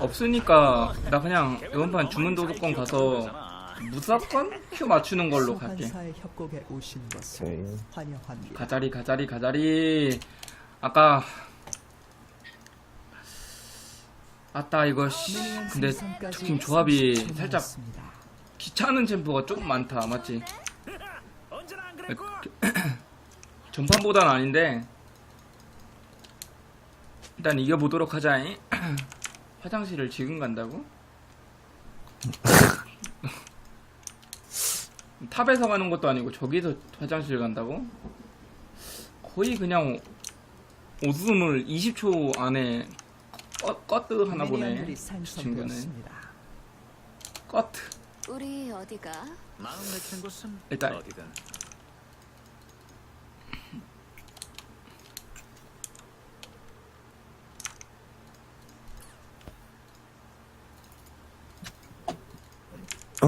없으니까 나 그냥 이번 판 주문 도둑권 가서 무조건 큐 맞추는 걸로 갈게. 소환사의 협곡에 오신 것을 오케이. 환영합니다. 가자리 가자리 가자리. 아까 아따 이거 씨. 근데 지금 조합이 살짝 귀찮은 챔프가 조금 많다 맞지? 전판보단 아닌데 일단 이겨보도록 하자 잉 화장실을 지금 간다고? 탑에서 가는 것도 아니고 저기서 화장실 간다고? 거의 그냥 오줌을 20초 안에 껐, 껐드 하나 보네 저 친구는 생성되었습니다. 껐 우리 어디가? 마음 곳은 일단- 어디든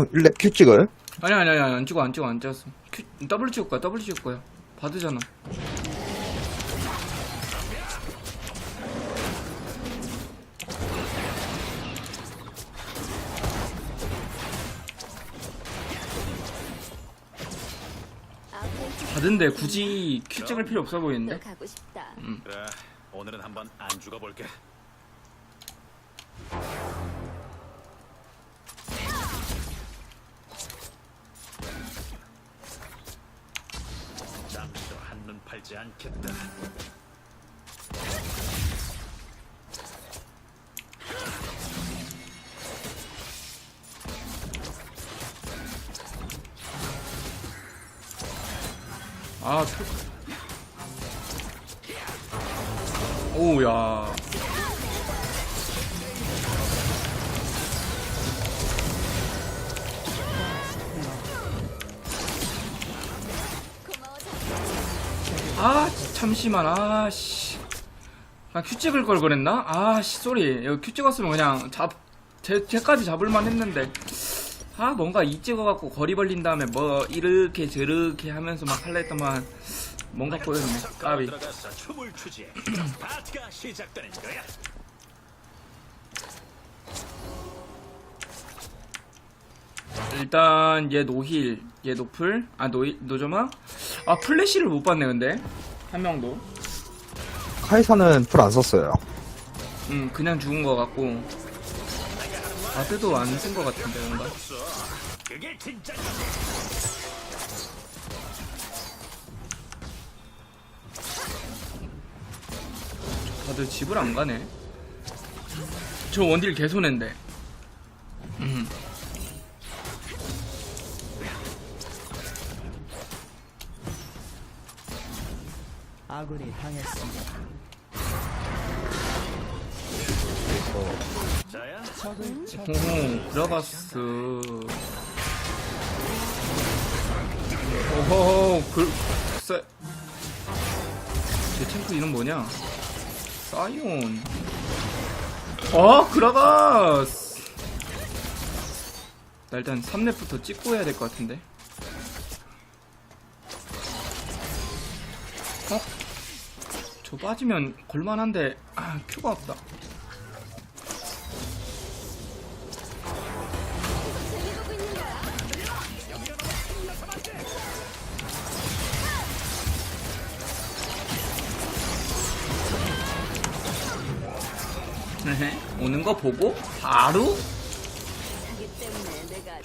어, 일렙 큐 찍어요? 아니 아니 아니 안 찍어 안 찍어 안 찍었어. 큐, 더블 찍을 거야 더블 찍을 거야. 받으잖아. 받은데 굳이 큐 찍을 필요 없어 너 보이는데? 가고 싶다. 그래 오늘은 한번 안 죽어볼게 팔지 않겠다. 아 표... 오야 아 잠시만 아씨. 아 큐 찍을 걸 그랬나? 아씨 쏘리. 큐 찍었으면 그냥 잡 제, 제까지 잡을만 했는데. 아 뭔가 이 찍어갖고 거리 벌린 다음에 뭐 이렇게 저렇게 하면서 막 할라 했더만 뭔가 보였네. 까비. 일단 얘 노힐 얘 노플? 아 노, 노점아 아 플래시를 못 봤네 근데 한 명도. 카이사는 풀 안 썼어요. 음 그냥 죽은 거 같고. 아때도 안쓴거 같은데 뭔가. 그게 진짜 다들 집을 안 가네. 저 원딜 개손인데 음. 아군이 당했습니다. 자야 적을 쳐 오호 그라바스. 오호 그 쎄. 제 탱크 이름 뭐냐? 사이온. 어? 그라바스! 나 일단 3렙부터 찍고 해야 될 것 같은데 저 빠지면 걸만한데 아 큐가 없다 오는 거 보고 바로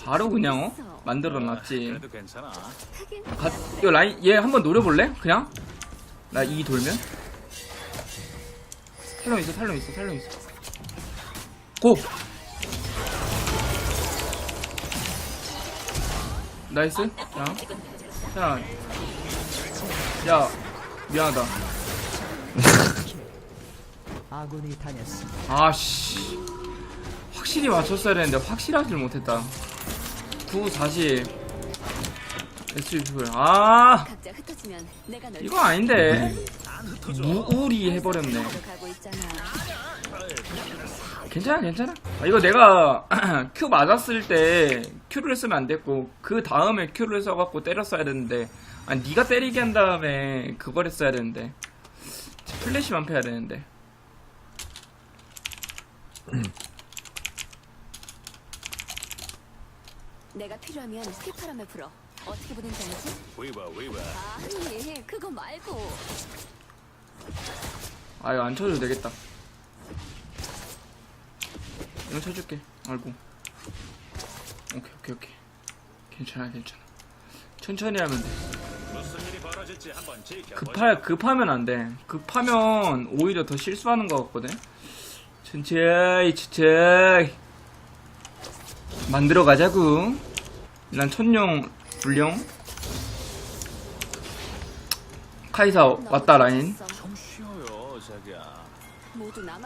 바로 그냥 어? 있어. 만들어 놨지. 그래도 괜찮아 가, 이거 라인 얘 한번 노려볼래? 그냥 나 이 돌면 탈론 있어 탈론 있어 탈론 있어. 고! 나이스. 자, 자, 야 미안하다. 아군이 당했습니다. 아씨. 확실히 맞췄어야 되는데 확실하질 못했다. 9 40 SUV 아! 각자 흩어지면 내가 널 이거 아닌데. 안 흩어져 무우리 해버렸네. 괜찮아 괜찮아. 아, 이거 내가 큐 맞았을 때 큐를 쓰면 안 됐고 그 다음에 큐를 써갖고 때렸어야 되는데 아니 네가 때리게 한 다음에 그걸 했어야 되는데 플래시만 패야 되는데. 내가 필요하면 스키바람에 불어. 어떻게 보낸지 알지? 웨이바 웨이바. 아니, 그거 말고. 아 이거 안 쳐줘도 되겠다 이거 쳐줄게 아이고 오케이 오케이 오케이 괜찮아 괜찮아 천천히 하면 돼. 급하, 급하면 안 돼. 급하면 오히려 더 실수하는 것 같거든. 천천히, 천천히. 만들어 가자구. 난 천룡, 불룡. 카이사 왔다, 라인.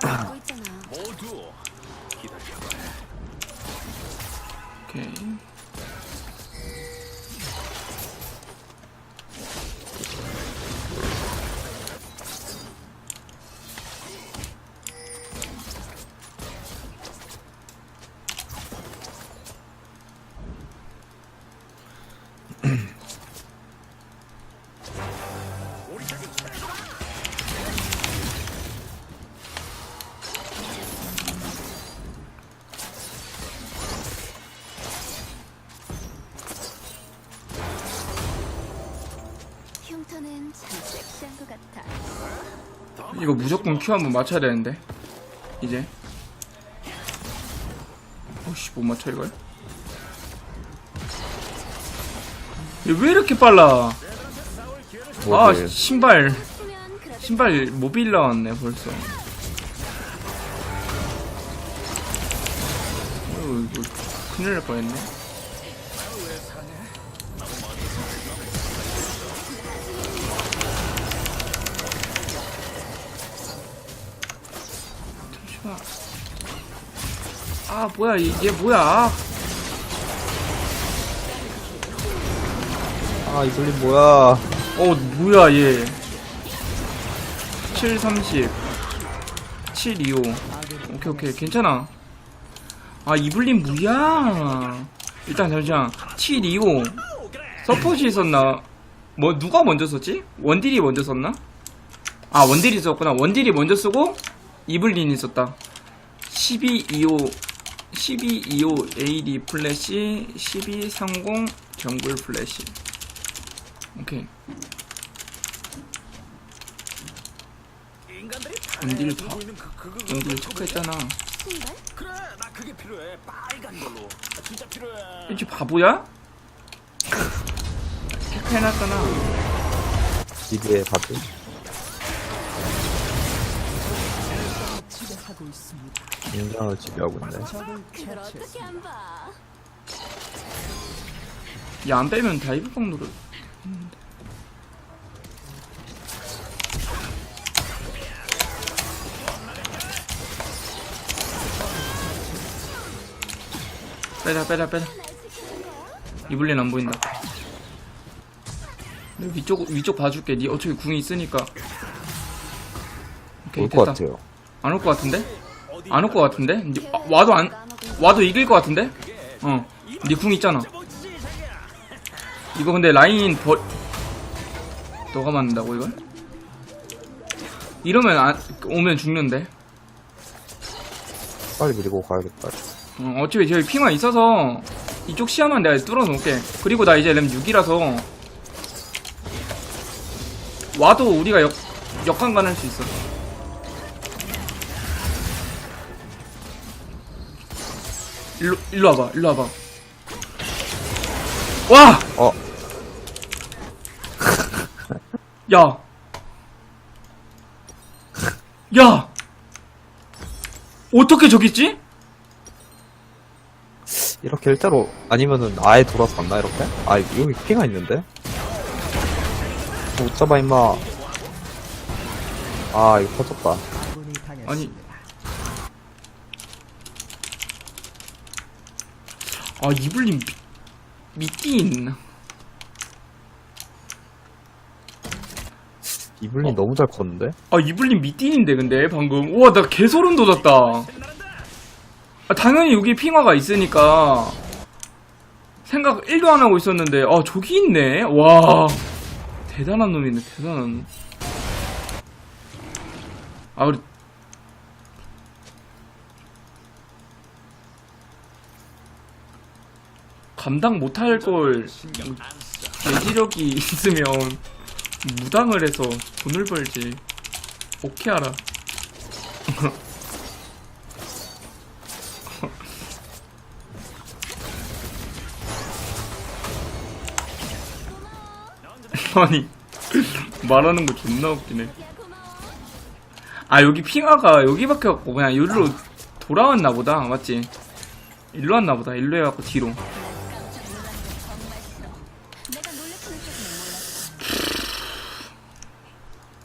Ah. 이거 무조건 큐 한번 맞춰야 되는데. 이제. 오씨, 못 맞춰, 이걸. 얘왜 이렇게 빨라? 아, 뭐지? 신발. 신발 모빌 나왔네 벌써. 어휴 이거 큰일 날 뻔했네. 잠시만. 아 뭐야 이게 뭐야? 아, 이블린 뭐야. 어 뭐야 얘. 7 30 7 25 오케이 오케이 괜찮아 아 이블린 뭐야 일단 잠시만 7 25 서폿이 있었나 뭐 누가 먼저 썼지? 원딜이 먼저 썼나? 아 원딜이 썼구나 원딜이 먼저 쓰고 이블린이 썼다 12 25 12 25 AD 플래시 12 30 정글 플래시 오케이 그, 원딜 그, 체크했잖아 신발? 그래, 나 그게 필요해. 빨간 걸로. 아, 진짜 필요해. 이제 바보야? 체크해놨잖아 가든. 지 배하고 있습니다. 인간을 지배하고 있네. 적을 그걸 어떻게 처치했습니다. 안 봐? 야 안 빼면 다이브 방로를 빼자 빼자 빼자 이블린 안 보인다 내 위쪽 위쪽 봐줄게 니 어차피 궁이 있으니까 오케이 올 것 됐다 같아요. 안 올 것 같은데 안 올 것 같은데 니- 아, 와도 안 와도 이길 것 같은데 어 니 궁 있잖아 멋지지, 자기야. 이거 근데 라인 버 너가 맞는다고 이걸? 이러면 안, 오면 죽는데 빨리 밀고 가야겠다. 어, 어차피 저기 핑만 있어서 이쪽 시야만 내가 뚫어 놓을게 그리고 나 이제 램 6이라서 와도 우리가 역, 역강간 할수 있어 일로, 일로 와봐 일로 와봐 와! 어, 야! 야! 어떻게 저기 있지? 이렇게 일자로, 아니면은 아예 돌아서 갔나, 이렇게? 아, 여기 피가 있는데? 못 잡아, 임마. 아, 이거 터졌다. 당했습니 아, 이블린 미, 미띠인. 이블린 어. 너무 잘 컸는데? 아, 이블린 미띠인데, 근데, 방금. 우와, 나 개소름 돋았다. 아, 당연히 여기 핑화가 있으니까. 생각 1도 안 하고 있었는데, 아, 저기 있네. 와. 대단한 놈이네, 대단한 놈. 아, 우리. 감당 못할 걸. 내지력이 있으면 무당을 해서 돈을 벌지. 오케이 알아. 아니 말하는 거 존나 웃기네. 아 여기 핑화가 여기밖에 없고 그냥 여기로 돌아왔나 보다 맞지? 일로 왔나 보다 일로 해갖고 뒤로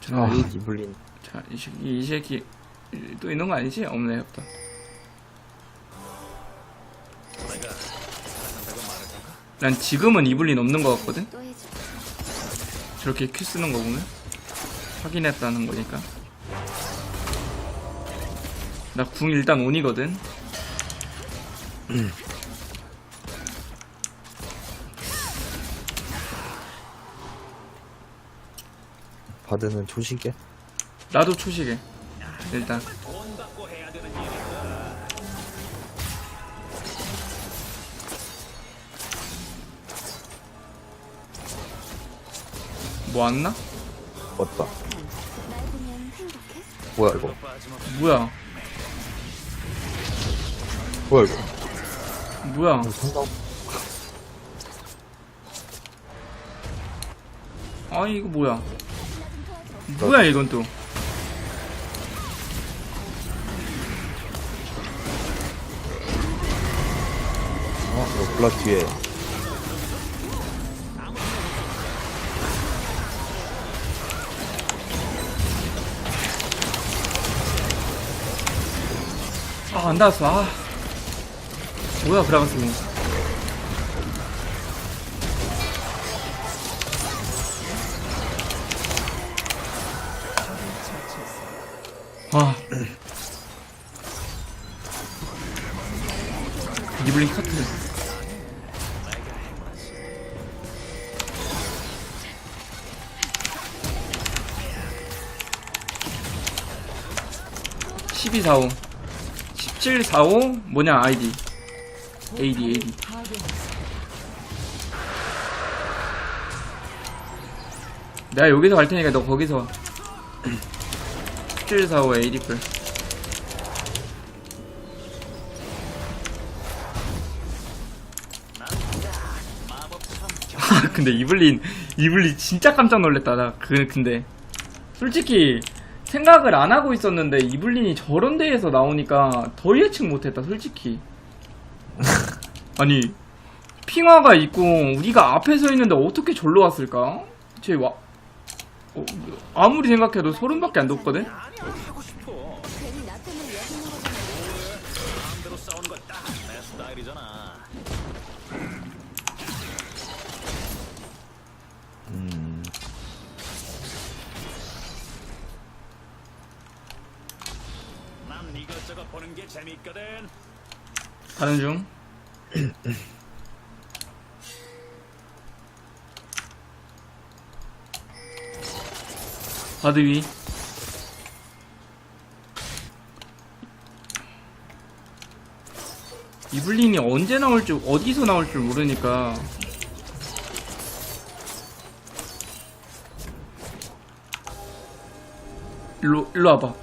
자, 아, 이, 이블린. 자, 이 새끼, 이 새끼 또 있는 거 아니지? 없네 없다? 난 지금은 이블린 없는 거 같거든? 저렇게 큐 쓰는 거 보면 확인했다는 거니까 나 궁 일단 온이거든 바드는 조식에? 나도 초식해 일단. 뭐 왔나? 왔다. 날 보면 행복해? 뭐야, 이거? 뭐야 뭐야, 이거? 뭐야 상당, 아 이거 뭐야. 뭐야 이건 또 어, 블라 뒤에. 아, 안 닿았어. 아. 뭐야, 브라가스 아. 니블링 커트. 십이 사오. 1745 뭐냐 아이디 AD AD 내가 여기서 갈 테니까 너 거기서 와. 1745 AD 풀 아, 근데 이블린 이블린 진짜 깜짝 놀랐다 나 그 근데 솔직히 생각을 안 하고 있었는데 이블린이 저런 데에서 나오니까 더 예측 못했다 솔직히 아니 핑화가 있고 우리가 앞에 서 있는데 어떻게 절로 왔을까? 쟤 와... 어, 아무리 생각해도 소름밖에 안 돋거든? 하고 싶어. 괜히 나 때문에 여기 있는 거잖아. 마음대로 싸우는 건 딱 내 스타일이잖아. 음, 난 이것저것 보는 게 재밌거든. 가는 중 바드 위 이블린이 언제 나올 줄 어디서 나올 줄 모르니까 일로 일로 와봐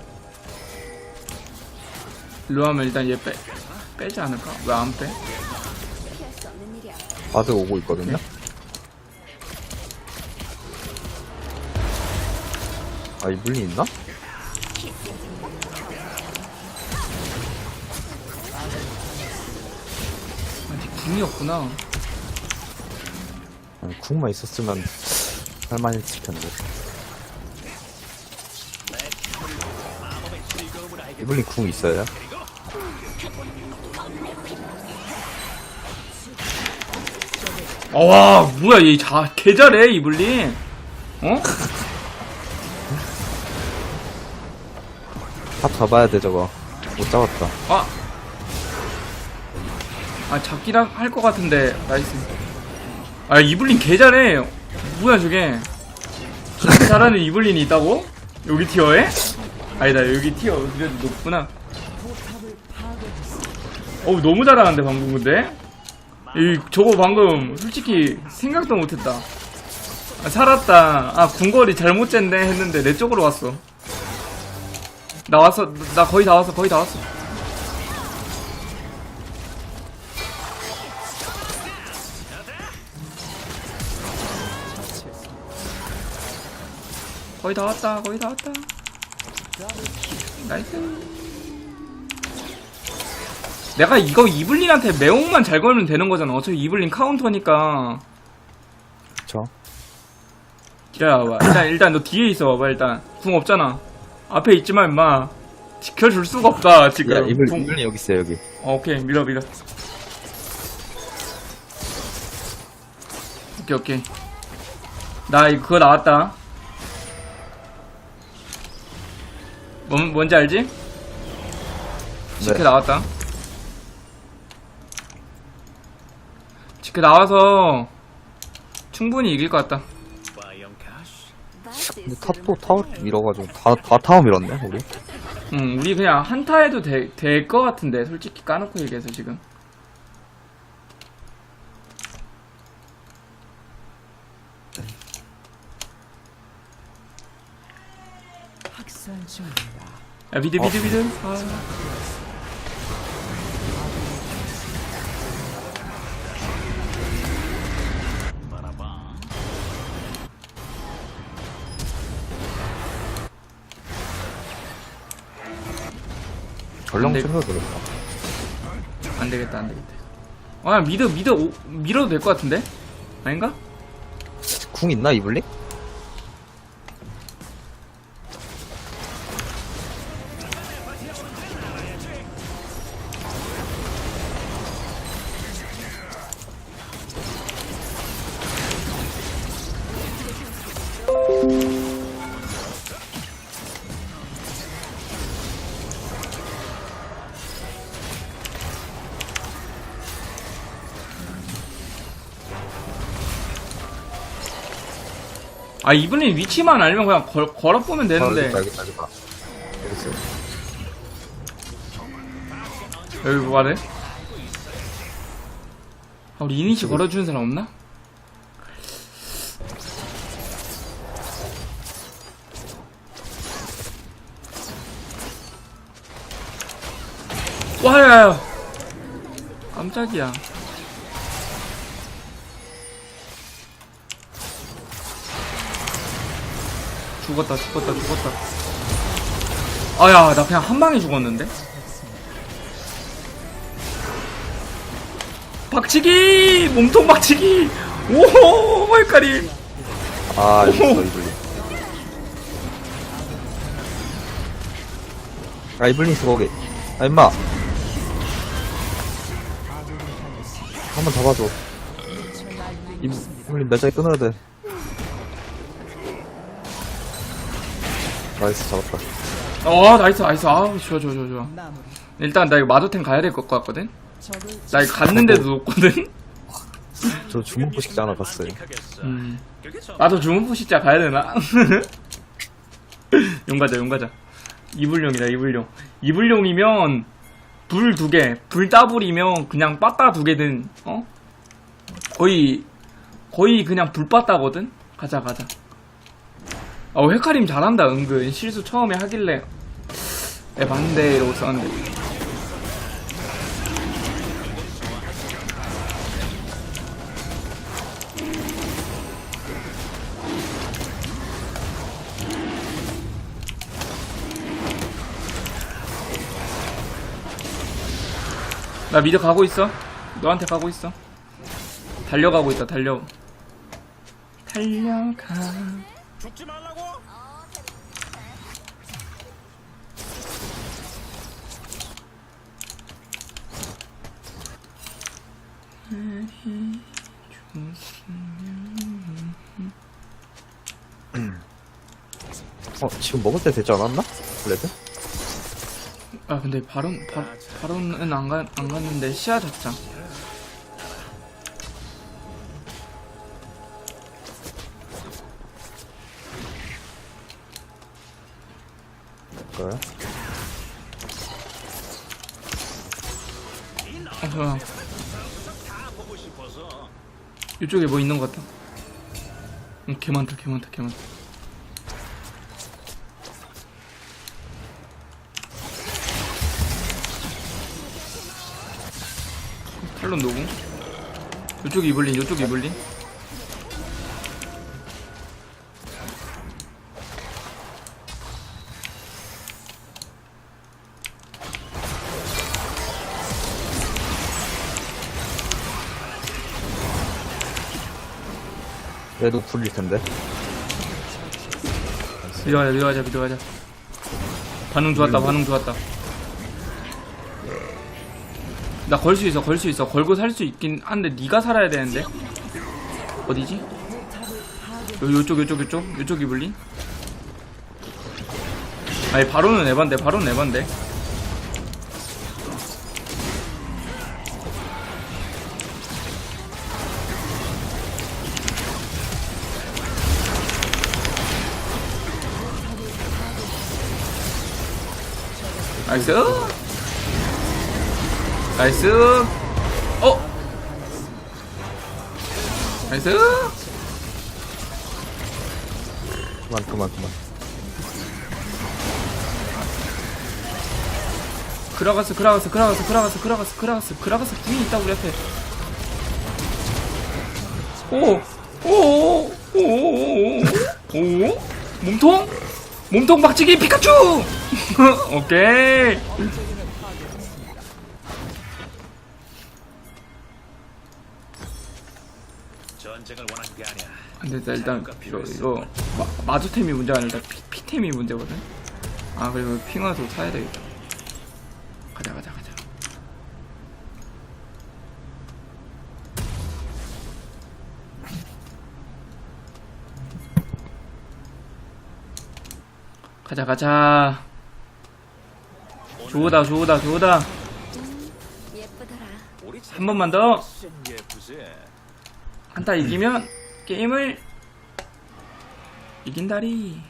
일로 하면 일단 얘 빼 빼지 않을까 왜 안 빼? 바드 오고 있거든요? 아, 이블린 있나? 궁이 없구나 아니, 쿵만 있었으면 할만 했을 텐데. 이블린 쿵 있어요? 아, 와 뭐야 얘 자, 개 잘해 이블린 어? 탑 잡아야 돼, 저거. 못 잡았다. 아. 아, 잡기랑 할 것 같은데, 나이스. 아, 이블린 개 잘해. 뭐야, 저게. 저렇게 잘하는 이블린이 있다고? 여기 티어에? 아니다, 여기 티어 그래도 높구나. 어우, 너무 잘하는데, 방금 근데? 이 저거 방금 솔직히 생각도 못했다. 아, 살았다. 아 궁궐이 잘못 쟀네 했는데 내 쪽으로 왔어. 나 왔어. 나 거의 다 왔어. 거의 다 왔어. 거의 다 왔다. 거의 다 왔다. 나이스. 내가 이거 이블린한테 매혹만 잘 걸면 되는 거잖아. 어차피 이블린 카운터니까. 그쵸. 기다려봐. 일단, 일단 너 뒤에 있어 봐봐, 일단. 궁 없잖아. 앞에 있지만, 임마. 지켜줄 수가 없다, 지금. 야, 이블, 궁- 이블린 여기 있어요, 여기. 어, 오케이. 밀어, 밀어. 오케이, 오케이. 나 이거 그거 나왔다. 뭔, 뭔지 알지? 지크 네. 나왔다. 지크 나와서 충분히 이길 것 같다. 근데 탑도 타워 밀어가지고, 다, 다 타워 밀었네, 우리. 응, 우리 그냥 한타 해도 될 것 같은데, 솔직히 까놓고 얘기해서 지금. 학살 중입니다. 야, 미드, 미드, 미드. 아. 전령 근데- 챙겨도 되겠다. 안 되겠다, 안 되겠다. 아, 미드, 미드, 오, 밀어도 될 것 같은데? 아닌가? 궁 있나, 이블린? 아, 이분이 위치만 알면 그냥 걸, 걸어보면 아, 되는데. 여기 있다, 여기 뭐하래? 아, 우리 이니시 걸어주는 사람 없나? 와, 야, 야. 깜짝이야. 죽었다, 죽었다, 죽었다. 아야, 나 그냥 한 방에 죽었는데? 박치기! 몸통 박치기! 오, 헷갈림! 아, 있어, 이블린. 아, 이블린 거기. 아, 임마. 한번 잡아줘. 이블린 매장에 끊어야 돼. 나이스, 잡았다. 어, 나이스, 나이스. 아우, 좋아, 좋아, 좋아, 좋아. 일단 나 이거 마도템 가야 될 것 같거든? 나 이거 갔는데도 높거든? 저 주문부 식자 하나. 하겠어. 음. 나도 주문부 시자 가야 되나? 용 가자, 용 가자. 이불용이다, 이불용. 이불용이면 불 두 개, 불 따블이면 그냥 빠따 두 개든, 어? 거의, 거의 그냥 불 빠따거든? 가자, 가자. 어, 헤카림 잘한다, 은근. 실수 처음에 하길래. 에, 맞는데, 이러고 썼는데. 나 미드 가고 있어. 너한테 가고 있어. 달려가고 있다, 달려. 달려가. 죽지 말라고. 어, 지금 먹을 때 되지 않았나? 블레드? 아, 근데 바론, 바, 바론은 안, 가, 안 갔는데 시야 잡자. 이쪽에 뭐 있는 것 같다. 응, 개 많다, 개 많다, 개 많다. 탈론 노구. 이쪽 이블린, 이쪽 이블린. 얘도 풀릴 텐데. 밀어 가자, 밀어 가자, 밀어 가자. 반응 좋았다, 반응 좋았다. 나 걸 수 있어, 걸 수 있어. 걸고 살 수 있긴 한데, 네가 살아야 되는데. 어디지? 요, 요쪽, 요쪽, 요쪽. 요쪽 이블린? 아니, 바로는 에반데, 바로는 에반데. 나이스 나이스 어 나이스 그만, 그만, 그만. 그라가스 그라가스 그라가스 그라가스 그라가스 그라가스 그라가스 궁이 있다 우리 앞에 오오오오오오 몸통 몸통 박치기 피카츄 오케이. 전쟁을 원하는 게 아니야. 근데 나 일단 이거, 이거 마, 마주템이 문제가 아니라 피, 피템이 문제거든? 아 그리고 핑화도 사야 되겠다. 가자 가자 가자. 가자 가자 좋다 좋다 좋다 예쁘더라. 한 번만 더. 한타 이기면 게임을 이긴다리.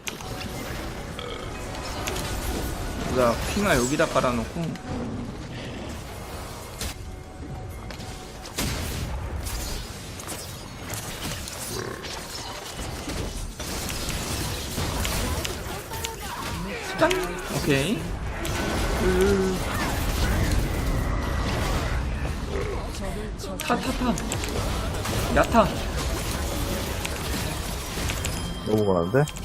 나 핑아 여기다 깔아놓고 짠 오케이 타타타 야타 너무 많은데?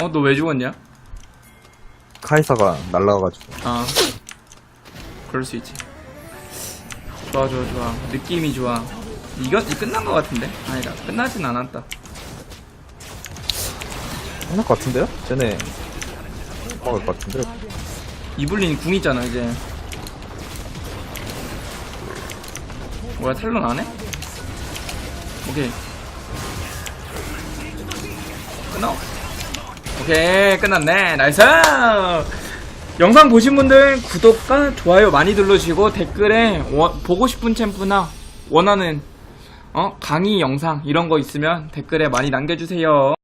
어, 너 왜 죽었냐? 카이사가 날라가가지고. 아, 그럴 수 있지. 좋아, 좋아, 좋아. 느낌이 좋아. 이거, 이 끝난 것 같은데? 아니다, 끝나진 않았다. 끝날 것 같은데요? 쟤네. 먹을 것 같은데? 이블린 궁 있잖아, 이제. 뭐야, 탈론 안 해? 오케이. 끝나. 오케이, 끝났네. 나이스! 영상 보신 분들 구독과 좋아요 많이 눌러주시고 댓글에 원- 보고 싶은 챔프나 원하는 어 강의 영상 이런 거 있으면 댓글에 많이 남겨주세요.